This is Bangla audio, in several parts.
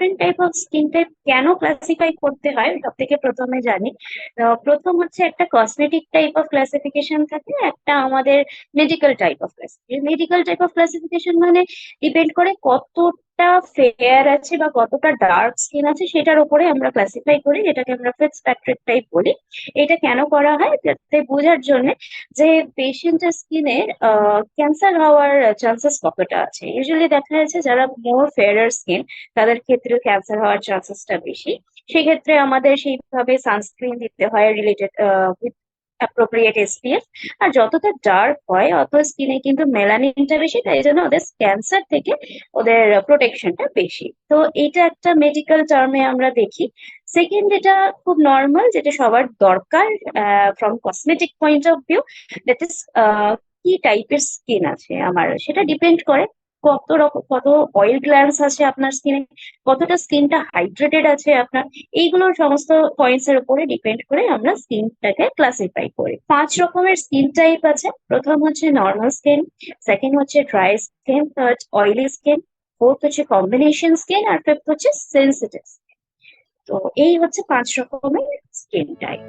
Different type of skin type কেন ক্লাসিফাই করতে হয়, সব থেকে প্রথমে জানি। প্রথম হচ্ছে একটা কসমেটিক টাইপ অফ ক্লাসিফিকেশন থাকে, একটা আমাদের medical type of classification medical type of classification মানে ডিপেন্ড করে কতটা ফেয়ার আছে বা কতটা ডার্ক স্কিন আছে সেটার উপরে আমরা ক্লাসিফাই করি, যেটাকে আমরা ফিটস প্যাট্রিক টাইপ বলি। এটা কেন করা হয়? যাতে বোঝার জন্য যে পেশেন্টের স্কিনের ক্যান্সার হওয়ার চান্সেস কতটা আছে। ইউজুয়ালি দেখা যাচ্ছে যারা মোর ফেয়ারার স্কিন তাদের ক্ষেত্রে ক্যান্সার হওয়ার চান্সেসটা বেশি। সেক্ষেত্রে আমাদের সেইভাবে সানস্ক্রিন দিতে হয় রিলেটেড উইথ অ্যাপ্রোপ্রিয়েট এসপিএফ আর যতটা ডার্ক হয় অত স্কিনে কিন্তু মেলানিনটা বেশি, তাই জন্য ওদের ক্যান্সার থেকে ওদের প্রোটেকশনটা বেশি। তো এটা একটা মেডিকেল টার্মে আমরা দেখি। সেকেন্ড যেটা খুব নর্মাল যেটা সবার দরকার from cosmetic point of view that is কি টাইপের স্কিন আছে আমার, সেটা ডিপেন্ড করে। কত রকম কত অয়েল গ্ল্যান্স আছে আপনার স্কিনে কতটা স্কিনটা হাইড্রেটেড আছে আপনার? এইগুলোর সমস্ত পয়েন্টস এর উপরে ডিপেন্ড করে আমরা স্কিনটাকে ক্লাসিফাই করি। পাঁচ রকমের স্কিন টাইপ আছে। প্রথম হচ্ছে নর্মাল স্কিন সেকেন্ড হচ্ছে dry skin third oily skin fourth হচ্ছে কম্বিনেশন স্কিন আর ফিফথ হচ্ছে সেন্সিটিভ তো এই হচ্ছে পাঁচ রকমের স্কিন টাইপ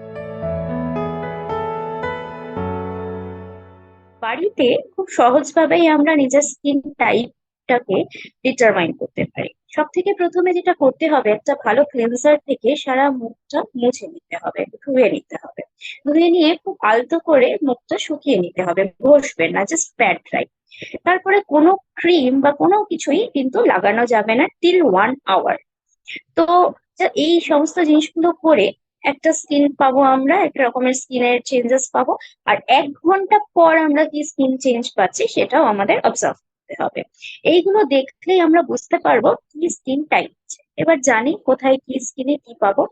বাড়িতে খুব সহজভাবেই আমরা নিজের স্কিন টাইপটাকে ডিটারমাইন করতে পারি। সব থেকে প্রথমে যেটা করতে হবে, একটা ভালো ক্লিনজার থেকে সারা মুখটা মুছে নিতে হবে, ধুয়ে নিতে হবে। ধুয়ে নিয়ে খুব আলতো করে মুখটা শুকিয়ে নিতে হবে বসবে না জাস্ট প্যাড ড্রাই তারপরে কোনো ক্রিম বা কোনো কিছুই কিন্তু লাগানো যাবে না টিল ওয়ান আওয়ার তো এই সমস্ত জিনিসগুলো করে একটা স্কিন পাবো আমরা, একটা রকমের স্কিনের চেঞ্জেস পাবো, আর এক ঘণ্টা পর আমরা কি স্কিন চেঞ্জ পাচ্ছি সেটাও আমাদের অবজার্ভ করতে হবে। এইগুলো দেখলেই আমরা বুঝতে পারব কি স্কিন টাইপ এবার জানি কোথায় কি স্কিনে কি পাবো।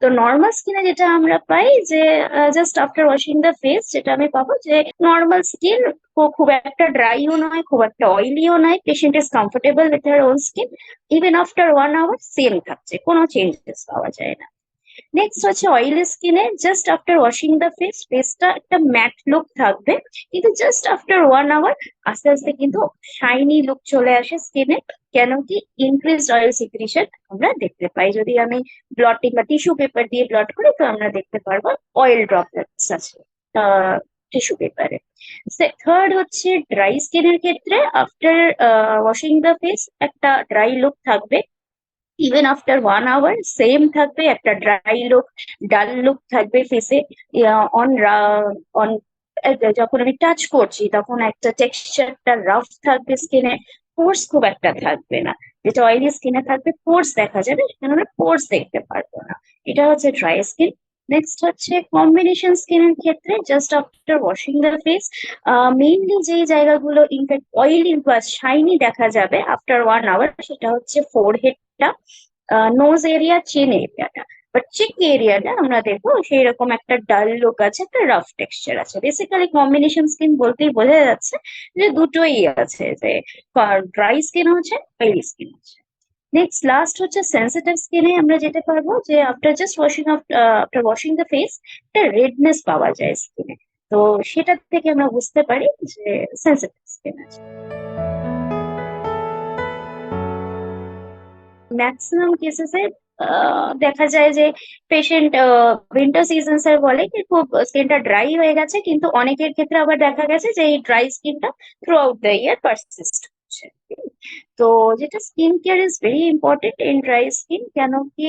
তো নর্মাল স্কিনে যেটা আমরা পাই যে just after washing the face যেটা আমি পাবো যে নর্মাল স্কিন খুব একটা ড্রাইও নয়, খুব একটা অয়েলিও নয় patient is comfortable with her own skin even after one hour same থাকছে, কোনো চেঞ্জেস পাওয়া যায় না। নেক্সট হচ্ছে অয়েলি স্কিনে just after washing the face ফেসটা একটা ম্যাট লুক থাকবে। কিন্তু জাস্ট আফটার ওয়ান আওয়ার আস্তে আস্তে কিন্তু শাইনি লুক চলে আসে স্কিনে কেন কি ইনক্রিজ অয়েল সিক্রিশন আমরা দেখতে পাই। যদি আমি ব্লটিং বা টিস্যু পেপার দিয়ে ব্লট করি, তো আমরা দেখতে পারব অয়েল ড্রপলেটস আছে টিস্যু পেপারে থার্ড হচ্ছে ড্রাই স্কিনের ক্ষেত্রে আফটার ওয়াশিং দ্য ফেস একটা ড্রাই লুক থাকবে। Even after one hour same থাকবে, একটা ড্রাই লুক ডাল লুক থাকবে ফেসে অন অন যখন আমি টাচ করছি, তখন একটা টেক্সচারটা রাফ থাকবে স্কিনে পোর্স খুব একটা থাকবে না। যেটা অয়েলি স্কিনে থাকবে পোর্স দেখা যাবে সেখানে আমরা পোর্স দেখতে পারব না। এটা হচ্ছে ড্রাই স্কিন নেক্সট হচ্ছে কম্বিনেশন স্কিনের ক্ষেত্রে just after washing the face mainly যে জায়গাগুলো ইনফ্যাক্ট অয়েলি বা শাইনি দেখা যাবে আফটার ওয়ান আওয়ার সেটা হচ্ছে ফোর হেডটা নোজ এরিয়া চেন এরিয়াটা বাট চিক এরিয়াটা আমরা দেখব সেই রকম একটা ডাল লুক আছে, একটা রাফ টেক্সচার আছে। বেসিক্যালি কম্বিনেশন স্কিন বলতেই বোঝা যাচ্ছে যে দুটোই আছে, যে ড্রাই স্কিন হচ্ছে অয়েলি স্কিন আছে। নেক্সট লাস্ট হচ্ছে সেন্সিটিভ স্কিনে আমরা যেতে পারব যে after just washing after washing the face একটা রেডনেস পাওয়া যায় স্কিনে তো সেটা থেকে আমরা বুঝতে পারি যে সেন্সিটিভ স্কিন আছে। ম্যাক্সিমাম কেসেসে দেখা যায় যে পেশেন্ট উইন্টার সিজন স্যার বলে কি খুব স্কিনটা ড্রাই হয়ে গেছে, কিন্তু অনেকের ক্ষেত্রে আবার দেখা গেছে যে এই ড্রাই স্কিনটা throughout the year persist হচ্ছে। তো যেটা skin care is very important in dry skin কেন কি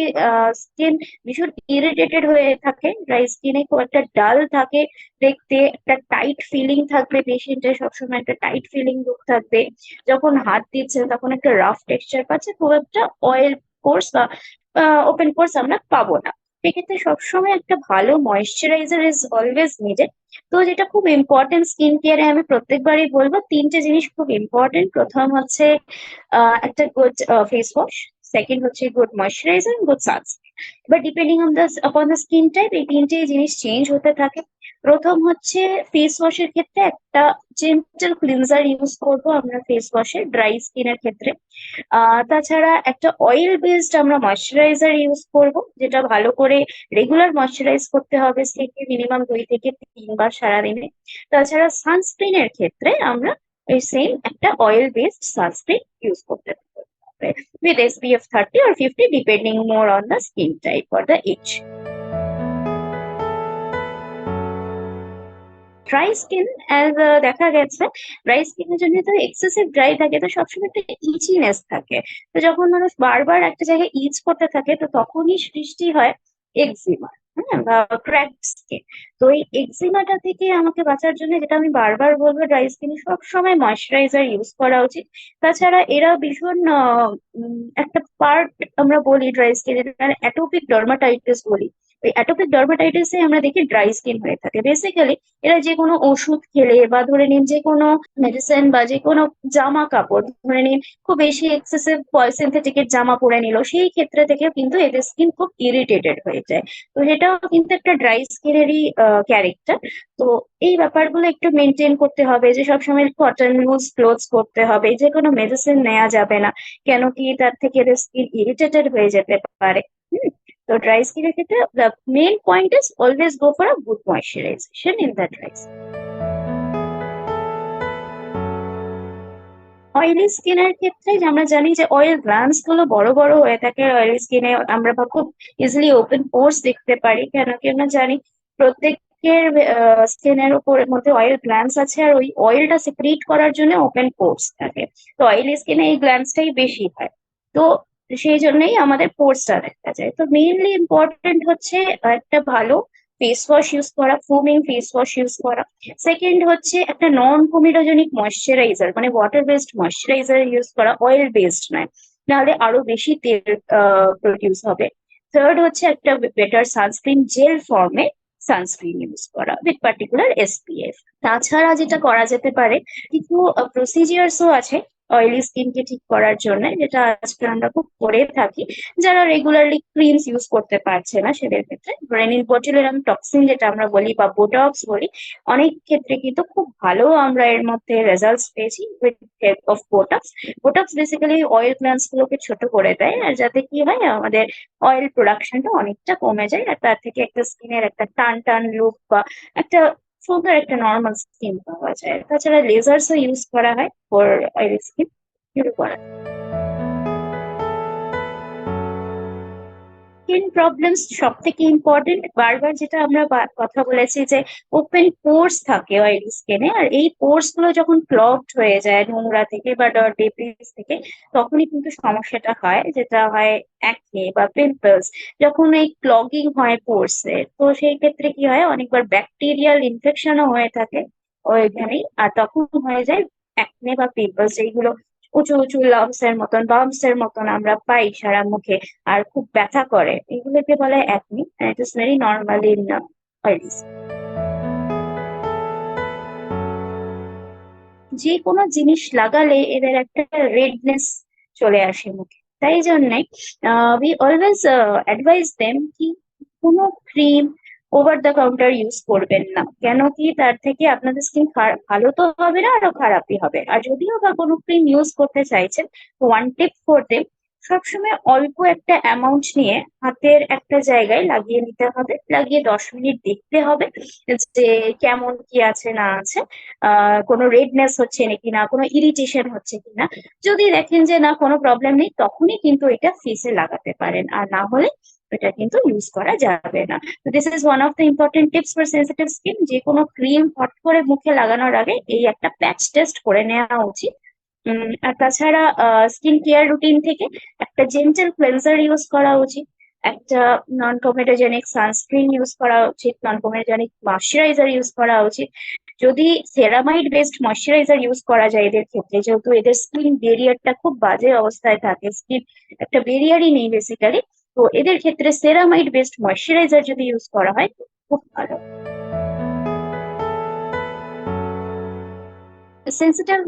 স্কিন ভীষণ ইরিটেটেড হয়ে থাকে। ড্রাই স্কিনে খুব একটা ডাল থাকে দেখতে, একটা টাইট ফিলিং থাকবে পেশেন্টের সবসময় একটা টাইট ফিলিং লুক থাকবে। যখন হাত দিচ্ছে তখন একটা রাফ টেক্সচার পাচ্ছে, খুব একটা অয়েল কোর্স বা ওপেন কোর্স আমরা পাবো না। সেক্ষেত্রে সবসময় একটা ভালো ময়েশ্চারাইজার ইজ অলওয়েজ নিডেড তো যেটা খুব ইম্পর্টেন্ট স্কিন কেয়ারে আমি প্রত্যেকবারই বলব, তিনটে জিনিস খুব ইম্পর্টেন্ট প্রথম হচ্ছে একটা গুড ফেস ওয়াশ সেকেন্ড হচ্ছে গুড ময়েশ্চারাইজার গুড সানস্ক্রিন এবার depending on the upon the skin type এই তিনটে জিনিস চেঞ্জ হতে থাকে। প্রথম হচ্ছে ফেস ওয়াশের ক্ষেত্রে একটা জেন্টাল ক্লিনজার ইউজ করব আমরা ফেস ওয়াশে ড্রাই স্কিনের ক্ষেত্রে। তাছাড়া একটা অয়েল বেসড আমরা ময়শ্চারাইজার ইউজ করব, যেটা ভালো করে রেগুলার ময়শ্চারাইজ করতে হবে স্কিনকে মিনিমাম দুই থেকে তিনবার সারাদিনে। তাছাড়া সানস্ক্রিনের ক্ষেত্রে আমরা এই সেম একটা অয়েল বেসড সানস্ক্রিন ইউজ করতে পারব with SPF 30 or 50 depending more on the skin type or the age. Dry skin as দেখা গেছে ড্রাই স্কিনের জন্য তো এক্সেসিভ ড্রাই থাকে, তো সবসময় একটা ইচিনেস থাকে। তো যখন মানুষ বারবার একটা জায়গায় ইচ করতে থাকে, তো তখনই সৃষ্টি হয় এক্সিমা হ্যাঁ বা স্কিন তো এই এক্সিমাটা থেকে আমাকে বাঁচার জন্য যেটা আমি বারবার বলব ড্রাই স্কিনে সবসময় ময়শ্চারাইজার ইউজ করা উচিত। তাছাড়া এরা ভীষণ একটা পার্ট আমরা বলি ড্রাই স্কিনের অ্যাটোপিক ডার্মাটাইটিস বলি। ওই অ্যাটোপিক ডার্মাটাইটিসে আমরা দেখি ড্রাই স্কিন হয়ে থাকে। বেসিক্যালি এরা যে কোনো ওষুধ খেলে বা ধরে নিন যে কোনো মেডিসিন বা যে কোনো জামা কাপড়, ধরে নিন খুব বেশি এক্সেসিভ সিনথেটিকের জামা পরে নিল, সেই ক্ষেত্রে থেকে কিন্তু এদের স্কিন খুব ইরিটেটেড হয়ে যায়। তো এটাও কিন্তু একটা ড্রাই স্কিনেরই ক্যারেক্টার তো এই ব্যাপারগুলো একটু মেনটেন করতে হবে যে সবসময় কটন লুজ ক্লোথস করতে হবে, যে কোনো মেডিসিন নেওয়া যাবে না। কেন কি তার থেকে এদের স্কিন ইরিটেটেড হয়ে যেতে পারে। ড্রাই স্কিনের ক্ষেত্রে the main point is always go for a good moisturization in the dry skin. Oily স্কিনের ক্ষেত্রে আমরা জানি যে অয়েল গ্ল্যান্সগুলো বড় বড় হয়ে থাকে অয়েলি স্কিনে আমরা বা খুব ইজিলি ওপেন পোর্স দেখতে পারি। কেন কি আমরা জানি প্রত্যেকের স্কিনের উপর মধ্যে অয়েল গ্ল্যান্স আছে আর ওই অয়েলটা সিক্রিট করার জন্য ওপেন পোর্স থাকে। তো অয়েলি স্কিনে এই গ্ল্যান্সটাই বেশি হয়। তো সেই জন্যই আমাদের পোর্সটা দেখা যায়। তো মেইনলি ইম্পর্টেন্ট হচ্ছে একটা ভালো ফেস ওয়াশ ইউজ করা ফোমিং ফেস ওয়াশ ইউজ করা। সেকেন্ড হচ্ছে একটা নন কোমিডোজেনিক ময়শ্চারাইজার মানে ওয়াটার বেসড ময়শ্চারাইজার ইউজ করা অয়েল বেসড নয়। নাহলে আরও বেশি তেল প্রডিউস হবে। থার্ড হচ্ছে একটা বেটার সানস্ক্রিন জেল ফর্মে সানস্ক্রিন ইউজ করা উইথ পার্টিকুলার এসপিএফ তাছাড়া যেটা করা যেতে পারে, কিছু প্রসিজিয়ার্সও আছে। অয়েলি স্কিনকে ঠিক করার জন্য, যেটা আজকে আমরা খুব করে থাকি, যারা রেগুলারলি ক্রিমস ইউজ করতে পারছে না সেদের ক্ষেত্রে ব্রেনিন বটিউলাম টক্সিন যেটা আমরা বলি বা বোটক্স বলি, অনেক ক্ষেত্রে কিন্তু খুব ভালো আমরা এর মধ্যে রেজাল্টস পেয়েছি with help of botox botox basically oil glands গুলোকে ছোট করে দেয়, আর যাতে কি হয়, আমাদের অয়েল প্রোডাকশনটা অনেকটা কমে যায়, আর তার থেকে একটা স্কিনের একটা টান টান লুক বা একটা সুন্দর একটা নর্মাল স্কিন পাওয়া যায়। তাছাড়া লেজার্সও ইউজ করা হয় ফর আইরিস স্কিন করা। স্কিন প্রবলেমস সব থেকে ইম্পর্টেন্ট বারবার যেটা আমরা কথা বলেছি যে ওপেন পোর্স থাকে অয়েলি স্কিনে আর এই পোর্সগুলো যখন ক্লগড হয়ে যায় নোংরা থেকে বা ডেব্রিজ থেকে, তখনই কিন্তু সমস্যাটা হয়, যেটা হয় অ্যাকনে বা পিম্পলস যখন এই ক্লগিং হয় পোর্সে তো সেই ক্ষেত্রে কি হয়, অনেকবার ব্যাকটেরিয়াল ইনফেকশনও হয়ে থাকে ওইখানেই, আর তখন হয়ে যায় অ্যাকনে বা পিম্পলস এইগুলো উঁচু উঁচু লাম্পস এর মতন বাম্পস এর মতন আমরা পাই সারা মুখে আর খুব ব্যথা করে। এগুলোকে বলে acne it is very normal in অয়েলিস যে কোনো জিনিস লাগালে এদের একটা রেডনেস চলে আসে মুখে। তাই জন্যে উই অলওয়েজ অ্যাডভাইস দেম কি কোনো cream over the counter use করবেন না। কেন কি তার থেকে আপনাদের স্কিন ভালো তো হবে না, আরও খারাপই হবে। আর যদিও বা কোনো ক্রিম ইউজ করতে চাইছেন ওয়ান টিপ দেম সবসময় অল্প একটা অ্যামাউন্ট নিয়ে হাতের একটা জায়গায় লাগিয়ে নিতে হবে। লাগিয়ে দশ মিনিট দেখতে হবে যে কেমন কি আছে, না আছে। কোনো রেডনেস হচ্ছে নাকি না কোনো ইরিটেশন হচ্ছে কিনা। যদি দেখেন যে না, কোনো প্রবলেম নেই, তখনই কিন্তু এটা ফেসে লাগাতে পারেন। আর না হলে এটা কিন্তু ইউজ করা যাবে না। তো this is one of the important tips for sensitive skin যে কোনো ক্রিম হট করে মুখে লাগানোর আগে এই একটা প্যাচ টেস্ট করে নেওয়া উচিত। আর তাছাড়া স্কিন কেয়ার রুটিন থেকে একটা জেন্টেল ক্লেন্সার ইউজ করা উচিত। একটা নন কমেটোজেনিক সানস্ক্রিন ইউজ করা উচিত নন কমেটোজেনিক ময়শ্চারাইজার ইউজ করা উচিত। যদি সেরামাইড বেসড ময়শ্চারাইজার ইউজ করা যায় এদের ক্ষেত্রে, যেহেতু এদের স্কিন বেরিয়ারটা খুব বাজে অবস্থায় থাকে স্কিন একটা বেরিয়ারই নেই বেসিক্যালি তো এদের ক্ষেত্রে সেরামাইড বেসড ময়শ্চারাইজার যদি ইউজ করা হয়, খুব ভালো। সেন্সিটিভ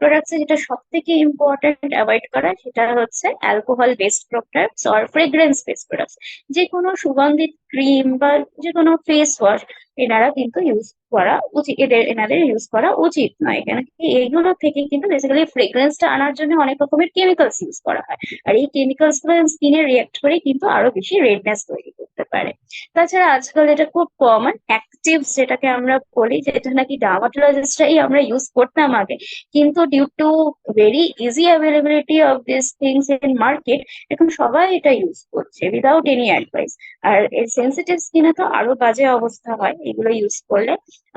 প্রোডাক্টসে যেটা সব থেকে ইম্পর্টেন্ট অ্যাভয়েড করা, সেটা হচ্ছে alcohol based products or fragrance based products যে কোনো সুগন্ধিত ক্রিম বা যে কোনো ফেস ওয়াশ এনারা কিন্তু ইউজ করা উচিত, এদের, এনাদের ইউজ করা উচিত নয়। কেন কি এইগুলো থেকে কিন্তু বেসিক্যালি ফ্রেগ্রেন্সটা আনার জন্য অনেক রকমের কেমিক্যালস ইউজ করা হয়। আর এই কেমিক্যালসগুলো স্কিনে রিয়াক্ট করে কিন্তু আরও বেশি রেডনেস তৈরি করতে পারে। তাছাড়া আজকাল এটা খুব কমন অ্যাক্টিভস যেটাকে আমরা বলি, যেটা নাকি ডার্মাটোলজিস্টরাই আমরা ইউজ করতাম আগে। কিন্তু due to very easy availability of this things in market এখন সবাই এটা ইউজ করছে উইদাউট এনি অ্যাডভাইস আর সেন্সিটিভ স্কিনে তো আরও বাজে অবস্থা হয়, এগুলো ইউজ করলে।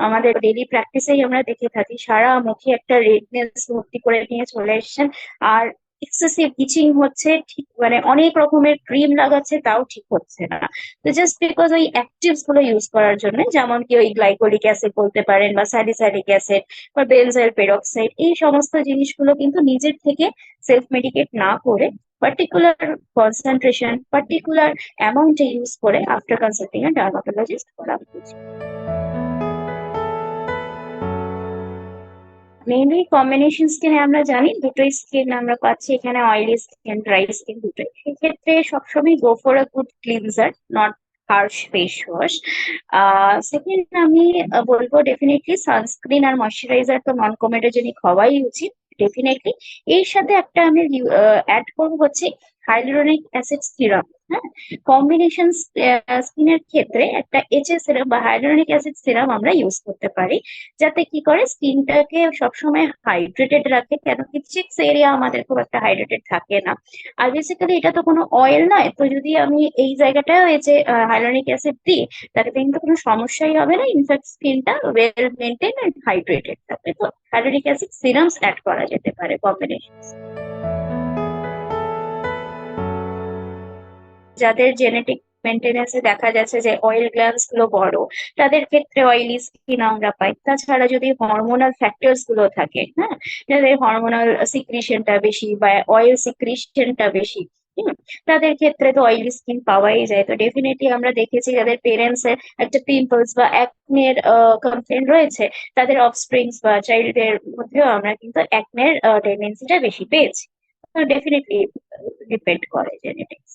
আমাদের ডেইলি প্র্যাকটিসেই আমরা দেখে থাকি, সারা মুখে একটা রেডনেস ভর্তি করে নিয়ে চলে এসেছেন। আর এক্সেসিভ ইচিং হচ্ছে, ঠিক মানে অনেক রকমের ক্রিম লাগাচ্ছে, তাও ঠিক হচ্ছে না। তো জাস্ট বিকজ ওই অ্যাক্টিভসগুলো ইউজ করার জন্য, যেমন কি ওই গ্লাইকোলিক অ্যাসিড বলতে পারেন বা স্যালিসাইলিক অ্যাসিড বা বেনজাইল পেরক্সাইড এই সমস্ত জিনিসগুলো কিন্তু নিজের থেকে সেলফ মেডিকেট না করে পার্টিকুলার কনসেন্ট্রেশন পার্টিকুলার অ্যামাউন্টে ইউজ করে আফটার কনসাল্টিং এ ডার্মাটোলজিস্ট করা উচিত মেইনলি কম্বিনেশন স্কিনে আমরা জানি, দুটোই স্কিন আমরা পাচ্ছি এখানে অয়েলি স্কিন ড্রাই স্কিন দুটোই। সেক্ষেত্রে সবসময় go for a good cleanser not harsh face wash second আমি বলব ডেফিনেটলি সানস্ক্রিন আর ময়শ্চারাইজার তো নন কমেডোজেনিক হওয়াই উচিত। ডেফিনেটলি এর সাথে একটা আমি অ্যাড করব হচ্ছে হাইলোরনিক অ্যাসিড সিরাম হ্যাঁ? কম্বিনেশন স্কিনের ক্ষেত্রে একটা এইচএস সিরাম বা হাইলোরনিক অ্যাসিড সিরাম আমরা ইউজ করতে পারি। যাতে কি করে? স্কিনটাকে সবসময় হাইড্রেটেড রাখে। কেন কি চিক্স এরিয়া আমাদের খুব একটা হাইড্রেটেড থাকে না। আর বেসিক্যালি এটা তো কোনো অয়েল নয়। তো যদি আমি এই জায়গাটায় যে হাইলোনিক অ্যাসিড দিই, তাতে কিন্তু কোনো সমস্যাই হবে না। ইনফ্যাক্ট স্কিনটা ওয়েল মেনটেন এন্ড হাইড্রেটেড থাকবে তো হাইলোনিক অ্যাসিড সিরামস অ্যাড করা যেতে পারে কম্বিনেশন যাদের জেনেটিক মেনটেনেন্সে দেখা যাচ্ছে যে অয়েল গ্ল্যান্ডসগুলো বড়, তাদের ক্ষেত্রে অয়েলি স্কিন আমরা পাই। তাছাড়া যদি হরমোনাল ফ্যাক্টরসগুলো থাকে হ্যাঁ? যাদের হরমোনাল সিক্রিশনটা বেশি বা অয়েল সিক্রিশনটা বেশি তাদের ক্ষেত্রে তো অয়েলি স্কিন পাওয়াই যায়। তো ডেফিনেটলি আমরা দেখেছি যাদের পেরেন্টস এর একটা পিম্পলস বা অ্যাকনের কমপ্লেন রয়েছে, তাদের অফস্প্রিংস বা চাইল্ডের মধ্যেও আমরা কিন্তু অ্যাকনের টেন্ডেন্সিটা বেশি পেয়েছি। তো ডেফিনেটলি ডিপেন্ড করে জেনেটিক্স